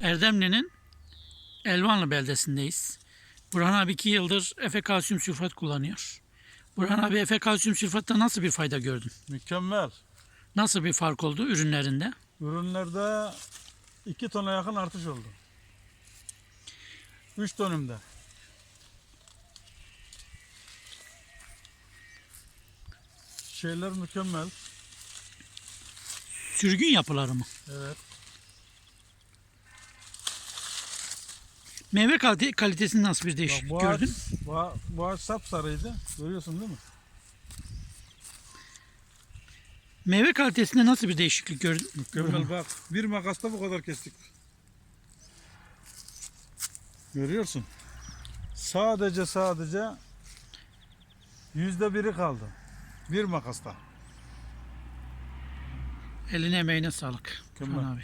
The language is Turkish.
Erdemli'nin Elvanlı beldesindeyiz. Burhan abi 2 yıldır Efe kalsiyum sülfat kullanıyor. Burhan abi Efe kalsiyum sülfatta nasıl bir fayda gördün? Mükemmel. Nasıl bir fark oldu ürünlerinde? Ürünlerde 2 tona yakın artış oldu. 3 dönümde. Şeyler mükemmel. Sürgün yapıları mı? Evet. Meyve kalite, kalitesinde nasıl bir değişiklik bu ağaç, gördün? bu, ağa- bu ağaç sapsarıydı. Görüyorsun değil mi? Meyve kalitesinde nasıl bir değişiklik gördün? Mükemmel bak. Bir makasta bu kadar kestik. Görüyorsun. Sadece sadece yüzde biri kaldı. Bir makasta. Eline emeğine sağlık. Burhan abi.